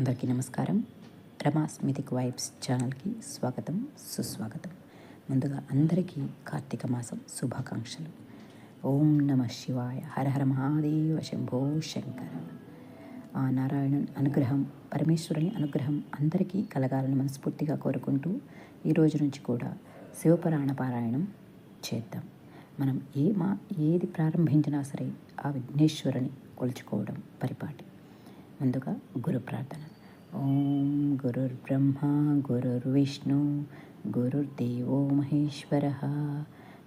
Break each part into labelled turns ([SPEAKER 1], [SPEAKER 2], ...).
[SPEAKER 1] అందరికీ నమస్కారం. రమా స్మితిక్ వైబ్స్ ఛానల్కి స్వాగతం సుస్వాగతం. ముందుగా అందరికీ కార్తీక మాసం శుభాకాంక్షలు. ఓం నమ శివాయ. హర హర మహాదేవ శంభో శంకర. ఆ నారాయణుని అనుగ్రహం పరమేశ్వరుని అనుగ్రహం అందరికీ కలగాలని మనస్ఫూర్తిగా కోరుకుంటూ ఈరోజు నుంచి కూడా శివపురాణ పారాయణం చేద్దాం. మనం ఏ మా ఏది ప్రారంభించినా సరే ఆ విఘ్నేశ్వరుని కొలుచుకోవడం పరిపాటి. ముందుగా గురు ప్రార్థన. ఓం గురుర్ బ్రహ్మ గురుర్విష్ణు గురుర్దేవో మహేశ్వర.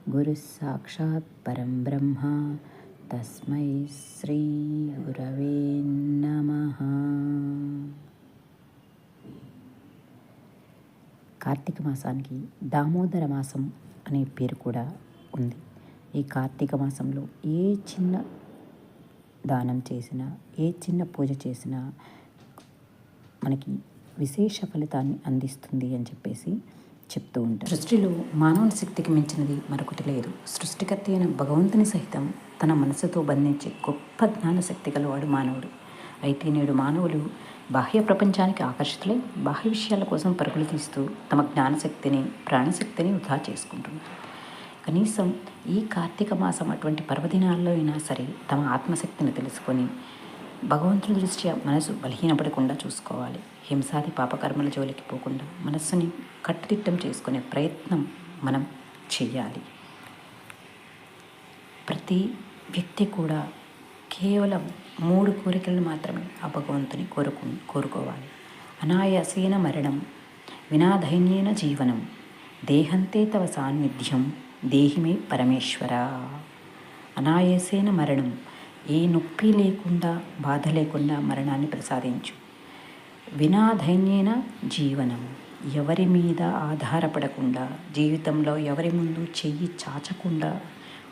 [SPEAKER 1] గురు సాక్షాత్ పరం బ్రహ్మ తస్మై శ్రీ గురవే నమ. కార్తీక మాసానికి దామోదర మాసం అనే పేరు కూడా ఉంది. ఈ కార్తీక మాసంలో ఏ చిన్న దానం చేసినా ఏ చిన్న పూజ చేసినా మనకి విశేష ఫలితాన్ని అందిస్తుంది అని చెప్పేసి చెప్తూ ఉంటారు. సృష్టిలో మానవుని శక్తికి మించినది మరొకటి లేదు. సృష్టికర్త అయిన భగవంతుని సహితం తన మనసుతో బంధించే గొప్ప జ్ఞానశక్తి గలవాడు మానవుడు. అయితే నేడు మానవులు బాహ్య ప్రపంచానికి ఆకర్షితులై బాహ్య విషయాల కోసం పరుగులు తీస్తూ తమ జ్ఞానశక్తిని ప్రాణశక్తిని వృధా చేసుకుంటున్నారు. కనీసం ఈ కార్తీక మాసం అటువంటి పర్వదినాల్లో అయినా సరే తమ ఆత్మశక్తిని తెలుసుకొని భగవంతుని దృష్ట్యా మనసు బలహీనపడకుండా చూసుకోవాలి. హింసాది పాపకర్మల జోలికి పోకుండా మనస్సుని కట్టుదిట్టం చేసుకునే ప్రయత్నం మనం చేయాలి ప్రతి వ్యక్తి కూడా కేవలం మూడు కోరికలను మాత్రమే ఆ భగవంతుని కోరుకు కోరుకోవాలి. అనాయాసేన మరణం వినాధైన్యేన జీవనం దేహంతే తవ సాన్నిధ్యం దేహిమే పరమేశ్వర. అనాయాసేన మరణం. ఏ నొప్పి లేకుండా బాధ లేకుండా మరణాన్ని ప్రసాదించు. వినాధైన్యేన జీవనం. ఎవరి మీద ఆధారపడకుండా జీవితంలో ఎవరి ముందు చెయ్యి చాచకుండా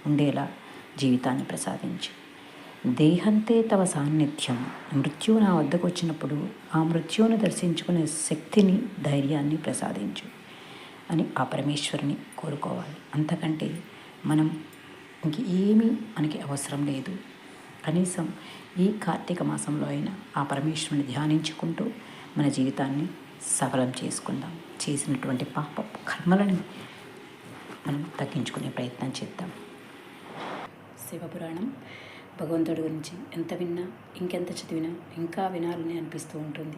[SPEAKER 1] ఉండేలా జీవితాన్ని ప్రసాదించు. దేహంతే తవ సాన్నిధ్యం. మృత్యువు నా వద్దకు వచ్చినప్పుడు ఆ మృత్యువును దర్శించుకునే శక్తిని ధైర్యాన్ని ప్రసాదించు. అని ఆ పరమేశ్వరుని కోరుకోవాలి. అంతకంటే మనం ఇంక ఏమీ మనకి అవసరం లేదు. కనీసం ఈ కార్తీక మాసంలో అయినా ఆ పరమేశ్వరుని ధ్యానించుకుంటూ మన జీవితాన్ని సఫలం చేసుకుందాం. చేసినటువంటి పాప కర్మలను మనం తగ్గించుకునే ప్రయత్నం చేద్దాం. శివపురాణం భగవంతుడి గురించి ఎంత విన్నా ఇంకెంత చదివినా ఇంకా వినాలని అనిపిస్తూ ఉంటుంది.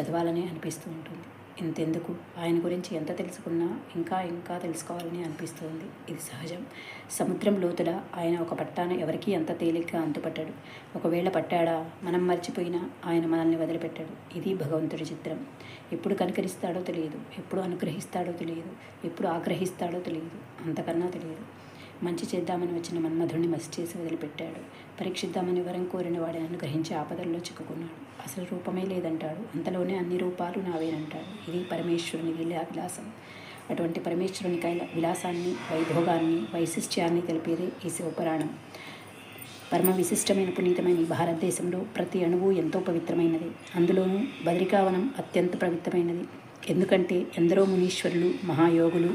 [SPEAKER 1] చదవాలని అనిపిస్తూ ఉంటుంది. ఇంతెందుకు? ఆయన గురించి ఎంత తెలుసుకున్నా ఇంకా ఇంకా తెలుసుకోవాలని అనిపిస్తుంది. ఇది సహజం. సముద్రం లోతుల ఆయన ఒక పట్టాన ఎవరికీ అంత తేలిగ్గా అంతుపట్టాడు. ఒకవేళ పట్టాడా? మనం మర్చిపోయినా ఆయన మనల్ని వదిలిపెట్టాడు. ఇది భగవంతుడి చిత్రం. ఎప్పుడు కనికరిస్తాడో తెలియదు. ఎప్పుడు అనుగ్రహిస్తాడో తెలియదు. ఎప్పుడు ఆగ్రహిస్తాడో తెలియదు. అంతకన్నా తెలియదు. మంచి చేద్దామని వచ్చిన మన్మధుడిని మసి చేసి వదిలిపెట్టాడు. పరీక్షిద్దామని వరం కోరిన వాడిని అనుగ్రహించి ఆపదల్లో చిక్కుకున్నాడు. అసలు రూపమే లేదంటాడు. అంతలోనే అన్ని రూపాలు నావేనంటాడు. ఇది పరమేశ్వరుని లీలా విలాసం అటువంటి పరమేశ్వరుని కైల విలాసాన్ని వైభోగాన్ని వైశిష్ట్యాన్ని తెలిపేదే ఈ శివపురాణం. పరమ విశిష్టమైన పునీతమైన ఈ భారతదేశంలో ప్రతి అణువు ఎంతో పవిత్రమైనది. అందులోనూ బద్రికావనం అత్యంత పవిత్రమైనది. ఎందుకంటే ఎందరో మునీశ్వరులు మహాయోగులు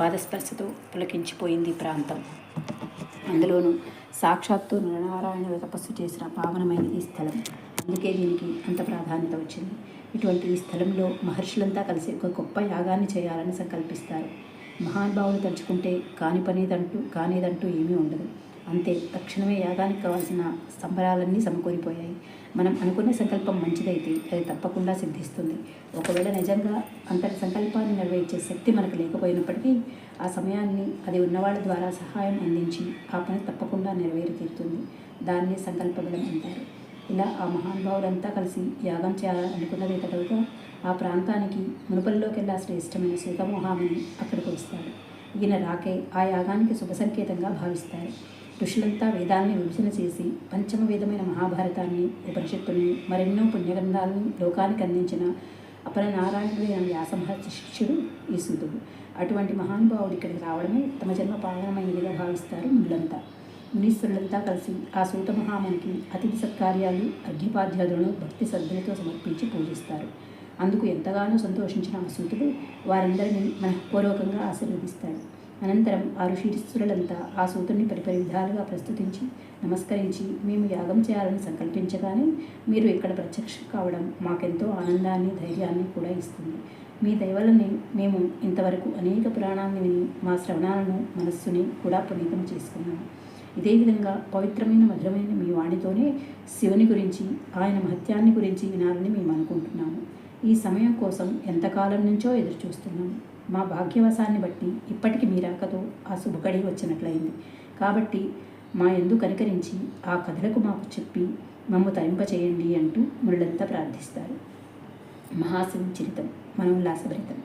[SPEAKER 1] పాదస్పర్శతో పులకించిపోయింది ప్రాంతం. అందులోనూ సాక్షాత్తు నరనారాయణ తపస్సు చేసిన పావనమైన ఈ స్థలం. అందుకే దీనికి అంత ప్రాధాన్యత వచ్చింది. ఇటువంటి ఈ స్థలంలో మహర్షులంతా కలిసి ఒక గొప్ప యాగాన్ని చేయాలని సంకల్పిస్తారు. మహానుభావులు తలుచుకుంటే కాని పనిదంటూ కానిదంటూ ఏమీ ఉండదు. అంతే తక్షణమే యాగానికి కావాల్సిన సంబరాలన్నీ సమకూరిపోయాయి. మనం అనుకున్న సంకల్పం మంచిదైతే అది తప్పకుండా సిద్ధిస్తుంది. ఒకవేళ నిజంగా అంతటి సంకల్పాన్ని నెరవేర్చే శక్తి మనకు లేకపోయినప్పటికీ ఆ సమయాన్ని అది ఉన్నవాళ్ళ ద్వారా సహాయం అందించి ఆ పని తప్పకుండా నెరవేరి తీరుతుంది దాన్ని సంకల్పబలం అంటారు. ఇలా ఆ మహానుభావులంతా కలిసి యాగం చేయాలనుకున్నది అనుకున్నదే ఆ ప్రాంతానికి మునుపల్లోకెల్లా శ్రేష్టమైన సీతమోహాముని అక్కడికి వస్తాడు ఈయన రాకే ఆ యాగానికి శుభ సంకేతంగా భావిస్తారు. ఋషులంతా వేదాలని విభజన చేసి పంచమ వేదమైన మహాభారతాన్ని ఉపనిషత్తుల్ని మరెన్నో పుణ్యగ్రంథాలను లోకానికి అందించిన అపర నారాయణుడైన వ్యాసమహర్షి శిష్యుడు ఈ సూతుడు అటువంటి మహానుభావుడు ఇక్కడికి రావడమే తమ జన్మ పాలనమైనదిగా భావిస్తారు ముళ్ళంతా మునీశ్వరులంతా కలిసి ఆ సూత మహామునికి అతిథి సత్కార్యాలు అర్ఘ్యపాధ్యాదులను భక్తి శ్రద్ధలతో సమర్పించి పూజిస్తారు. అందుకు ఎంతగానో సంతోషించిన ఆ సూతుడు వారందరినీ మనఃపూర్వకంగా ఆశీర్వదిస్తాడు. అనంతరం ఆ ఋషీశ్వరులంతా ఆ సూతుడిని పరిపరి విధాలుగా ప్రస్తుతించి నమస్కరించి మేము యాగం చేయాలని సంకల్పించగానే మీరు ఇక్కడ ప్రత్యక్షం కావడం మాకెంతో ఆనందాన్ని ధైర్యాన్ని కూడా ఇస్తుంది. మీ దయవలని మేము ఇంతవరకు అనేక పురాణాలను విని మా శ్రవణాలను మనస్సుని కూడా పునీతం చేసుకున్నాము ఇదే విధంగా పవిత్రమైన మధురమైన మీ వాణితోనే శివుని గురించి ఆయన మహత్యాన్ని గురించి వినాలని మేము అనుకుంటున్నాము. ఈ సమయం కోసం ఎంతకాలం నుంచో ఎదురు చూస్తున్నాము మా భాగ్యవశాన్ని బట్టి ఇప్పటికి మీ రాకతో ఆ శుభకడి వచ్చినట్లయింది. కాబట్టి మా ఎందు కనికరించి ఆ కథలకు మాకు చెప్పి మమ్ము తరింపచేయండి అంటూ మురళంతా ప్రార్థిస్తారు. మహాశివ చరితం మనోల్లాసభరితం.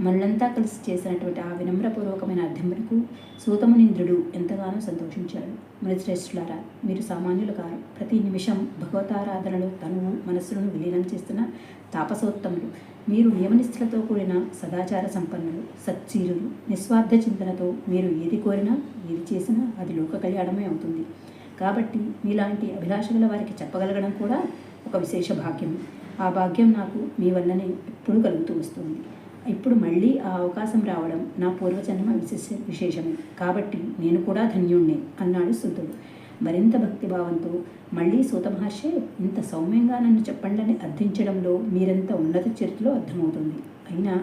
[SPEAKER 1] మనలంతా కలిసి చేసినటువంటి ఆ వినమ్రపూర్వకమైన అర్థమునకు సూతమునింద్రుడు ఎంతగానో సంతోషించాడు. మునిశ్రేష్ఠులారా మీరు సామాన్యులు కారు. ప్రతి నిమిషం భగవతారాధనలో తనువు మనస్సులను విలీనం చేస్తున్న తాపసోత్తములు మీరు నియమనిష్ఠులతో కూడిన సదాచార సంపన్నులు సచ్చీరులు నిస్వార్థ చింతనతో మీరు ఏది కోరినా ఏది చేసినా అది లోక కళ్యాణమే అవుతుంది. కాబట్టి మీలాంటి అభిలాషగల వారికి చెప్పగలగడం కూడా ఒక విశేష భాగ్యం ఆ భాగ్యం నాకు మీ వల్లనే ఎప్పుడూ కలుగుతూ వస్తుంది. ఇప్పుడు మళ్ళీ ఆ అవకాశం రావడం నా పూర్వజన్మ విశేష విశేషమే. కాబట్టి నేను కూడా ధన్యుణ్ణే అన్నాడు శుద్ధుడు మరింత భక్తిభావంతో మళ్ళీ సూత మహర్షే ఇంత సౌమ్యంగా నన్ను చెప్పండని అర్థించడంలో మీరెంత ఉన్నత చరిత్రలో అర్థమవుతుంది. అయినా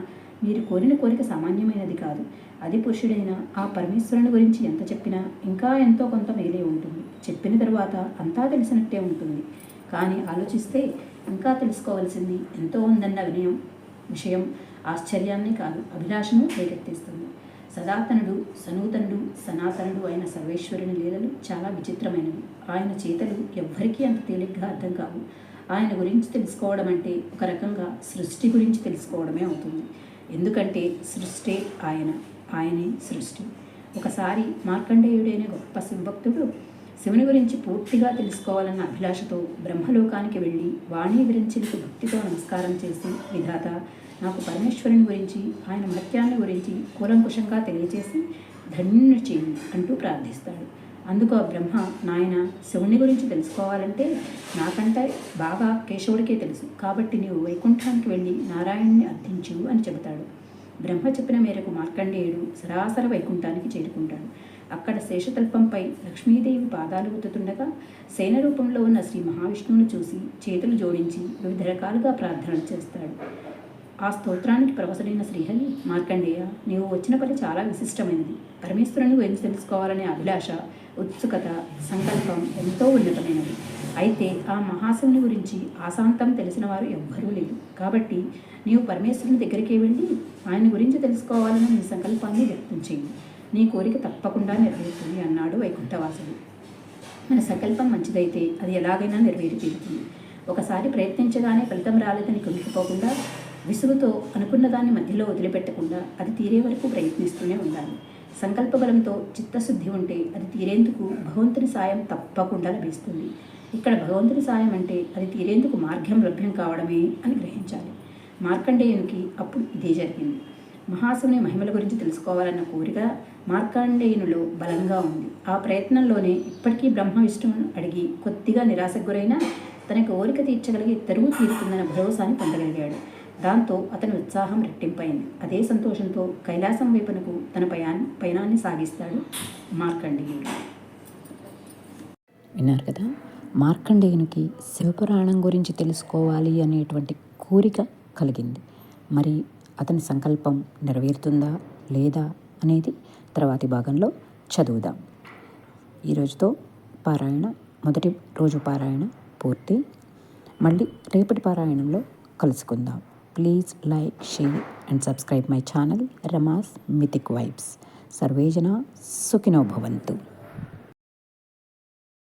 [SPEAKER 1] మీరు కోరిన కోరిక సామాన్యమైనది కాదు. అది పురుషుడైన ఆ పరమేశ్వరుని గురించి ఎంత చెప్పినా ఇంకా ఎంతో కొంత మేలే ఉంటుంది. చెప్పిన తరువాత అంతా తెలిసినట్టే ఉంటుంది. కానీ ఆలోచిస్తే ఇంకా తెలుసుకోవాల్సింది ఎంతో ఉందన్న వినయం విషయం ఆశ్చర్యాన్ని కాదు అభిలాషను రేకెత్తిస్తుంది. సదాతనుడు సనూతనుడు సనాతనుడు అయిన సర్వేశ్వరుని లీలలు చాలా విచిత్రమైనవి. ఆయన చేతలు ఎవ్వరికీ అంత తేలిగ్గా అర్థం కావు. ఆయన గురించి తెలుసుకోవడం అంటే ఒక రకంగా సృష్టి గురించి తెలుసుకోవడమే అవుతుంది. ఎందుకంటే సృష్టి ఆయన ఆయనే సృష్టి. ఒకసారి మార్కండేయుడైన గొప్ప శివభక్తుడు శివుని గురించి పూర్తిగా తెలుసుకోవాలన్న అభిలాషతో బ్రహ్మలోకానికి వెళ్ళి వాణి విరించిలకు భక్తితో నమస్కారం చేసి విధాత నాకు పరమేశ్వరుని గురించి ఆయన మహత్యాన్ని గురించి కూలంకుషంగా తెలియజేసి ధన్యుని చేయండి అంటూ ప్రార్థిస్తాడు. అందుకు ఆ బ్రహ్మ నాయన శివుని గురించి తెలుసుకోవాలంటే నాకంటే బాగా కేశవుడికే తెలుసు. కాబట్టి నీవు వైకుంఠానికి వెళ్ళి నారాయణ్ణి అర్థించు అని చెబుతాడు. బ్రహ్మ చెప్పిన మేరకు మార్కండేయుడు సరాసర వైకుంఠానికి చేరుకుంటాడు. అక్కడ శేషతల్పంపై లక్ష్మీదేవి పాదాలు ఉత్తుతుండగా సేన రూపంలో ఉన్న శ్రీ మహావిష్ణువును చూసి చేతులు జోడించి వివిధ రకాలుగా ప్రార్థనలు చేస్తాడు. ఆ స్తోత్రానికి ప్రవసడైన శ్రీహరి మార్కండేయ నీవు వచ్చిన పని చాలా విశిష్టమైనది. పరమేశ్వరుని గురించి తెలుసుకోవాలనే అభిలాష ఉత్సుకత సంకల్పం ఎంతో ఉన్నతమైనది. అయితే ఆ మహాశివుని గురించి ఆశాంతం తెలిసిన వారు ఎవ్వరూ లేరు. కాబట్టి నీవు పరమేశ్వరుని దగ్గరికి వెళ్ళి ఆయన గురించి తెలుసుకోవాలని నీ సంకల్పాన్ని వ్యక్తం చేయి. నీ కోరిక తప్పకుండా నెరవేరుతుంది అన్నాడు వైకుంఠవాసుడు. మన సంకల్పం మంచిదైతే అది ఎలాగైనా నెరవేరి తీరుతుంది ఒకసారి ప్రయత్నించగానే ఫలితం రాలేదని కుంగిపోకుండా విసుగుతో అనుకున్న దాన్ని మధ్యలో వదిలిపెట్టకుండా అది తీరే వరకు ప్రయత్నిస్తూనే ఉండాలి. సంకల్పబలంతో చిత్తశుద్ధి ఉంటే అది తీరేందుకు భగవంతుని సాయం తప్పకుండా లభిస్తుంది. ఇక్కడ భగవంతుని సాయం అంటే అది తీరేందుకు మార్గం లభ్యం కావడమే అని గ్రహించాలి. మార్కండేయునికి అప్పుడు ఇదే జరిగింది. మహాశివుని మహిమల గురించి తెలుసుకోవాలన్న కోరిక మార్కండేయునిలో బలంగా ఉంది. ఆ ప్రయత్నంలోనే ఇప్పటికీ బ్రహ్మ విష్ణువును అడిగి కొద్దిగా నిరాశకు గురైనా తన కోరిక తీర్చగలిగే తరువు తీరుతుందన్న భరోసాని పొందగలిగాడు. దాంతో అతని ఉత్సాహం రెట్టింపైంది. అదే సంతోషంతో కైలాసం వైపునకు తన పయాన్ని పయనాన్ని సాగిస్తాడు మార్కండేయుడు.
[SPEAKER 2] విన్నారు కదా? మార్కండేయునికి శివపురాణం గురించి తెలుసుకోవాలి అనేటువంటి కోరిక కలిగింది. మరి అతని సంకల్పం నెరవేరుతుందా లేదా అనేది తర్వాతి భాగంలో చదువుదాం. ఈరోజుతో పారాయణ మొదటి రోజు పారాయణ పూర్తి. మళ్ళీ రేపటి పారాయణంలో కలుసుకుందాం. please like share and subscribe my channel Rama's mythic vibes సర్వేజన సుఖినో భవంతు